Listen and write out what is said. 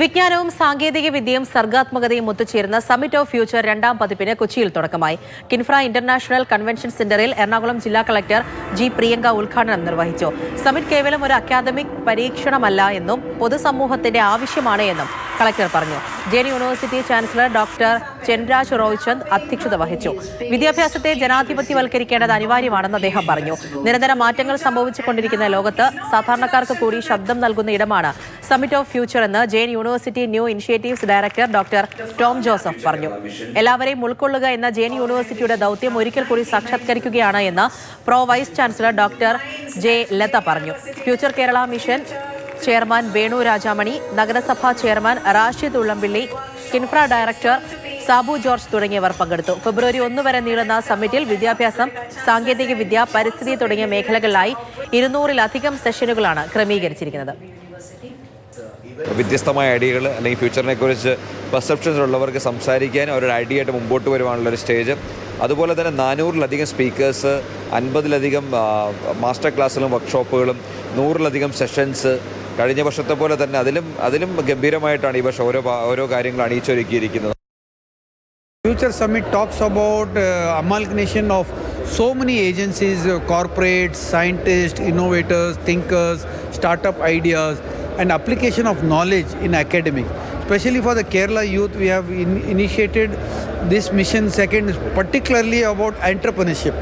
വിജ്ഞാനവും സാങ്കേതിക വിദ്യയും സർഗാത്മകതയും ഒത്തുചേരുന്ന സമിറ്റ് ഓഫ് ഫ്യൂച്ചർ രണ്ടാം പതിപ്പിന് കൊച്ചിയിൽ തുടക്കമായി. കിൻഫ്ര ഇന്റർനാഷണൽ കൺവെൻഷൻ സെന്ററിൽ എറണാകുളം ജില്ലാ കളക്ടർ ജി പ്രിയങ്ക ഉദ്ഘാടനം നിർവഹിച്ചു. സമ്മിറ്റ് കേവലം ഒരു അക്കാദമിക് പരീക്ഷണമല്ല എന്നും പൊതുസമൂഹത്തിന്റെ ആവശ്യമാണ് എന്നും കളക്ടർ പറഞ്ഞു. J university chancellor doctor Chenraj Roychand അധ്യക്ഷത വഹിച്ചു. വിദ്യാഭ്യാസത്തെ ജനാധിപത്യവൽക്കരിക്കേണ്ടത് അനിവാര്യമാണെന്ന് അദ്ദേഹം പറഞ്ഞു. നിരന്തര മാറ്റങ്ങൾ സംഭവിച്ചുകൊണ്ടിരിക്കുന്ന ലോകത്ത് സാധാരണക്കാർക്ക് കൂടി ശബ്ദം നൽകുന്ന ഇടമാണ് സമിറ്റ് ഓഫ് ഫ്യൂച്ചർ എന്ന് Jain university new initiatives director doctor Tom Joseph പറഞ്ഞു. എല്ലാവരെയും ഉൾക്കൊള്ളുക എന്ന ജെയിൻ യൂണിവേഴ്സിറ്റിയുടെ ദൗത്യം ഒരിക്കൽ കൂടി സാക്ഷാത്കരിക്കുകയാണ് എന്ന് pro vice chancellor doctor J Latha പറഞ്ഞു. Future Kerala mission chairman Venu Rajamani നഗരസഭാ ചെയർമാൻ റാഷിദ് ഉള്ളംപിള്ളി കിൻഫ്ര ഡയറക്ടർ സാബു ജോർജ് തുടങ്ങിയവർ പങ്കെടുത്തു. ഫെബ്രുവരി ഒന്ന് വരെ നീളുന്ന സമ്മിറ്റിൽ വിദ്യാഭ്യാസം സാങ്കേതികവിദ്യ പരിസ്ഥിതി തുടങ്ങിയ മേഖലകളിലായി ഇരുന്നൂറിലധികം സെഷനുകളാണ് ക്രമീകരിച്ചിരിക്കുന്നത്. വ്യത്യസ്തമായ ഐഡിയകൾ അല്ലെങ്കിൽ ഫ്യൂച്ചറിനെ കുറിച്ച് പെർസെപ്ഷൻസ് ഉള്ളവർക്ക് സംസാരിക്കാൻ അവരുടെ ഐഡിയ ആയിട്ട് മുമ്പോട്ട് വരുവാനുള്ള ഒരു സ്റ്റേജ് അതുപോലെ തന്നെ നാനൂറിലധികം സ്പീക്കേഴ്സ് അൻപതിലധികം മാസ്റ്റർ ക്ലാസ്സുകളും വർക്ക്ഷോപ്പുകളും നൂറിലധികം സെഷൻസ് കഴിഞ്ഞ വർഷത്തെ പോലെ തന്നെ അതിലും അതിലും ഗംഭീരമായിട്ടാണ് ഈ വർഷം ഓരോ ഓരോ കാര്യങ്ങൾ അണിയിച്ചൊരുക്കിയിരിക്കുന്നത് future summit about uh, amalgamation of so many agencies, uh, corporates, scientists, innovators, thinkers, startup ideas, and application of knowledge in academic. Especially for the Kerala youth, we have in- initiated this mission second, is particularly about entrepreneurship.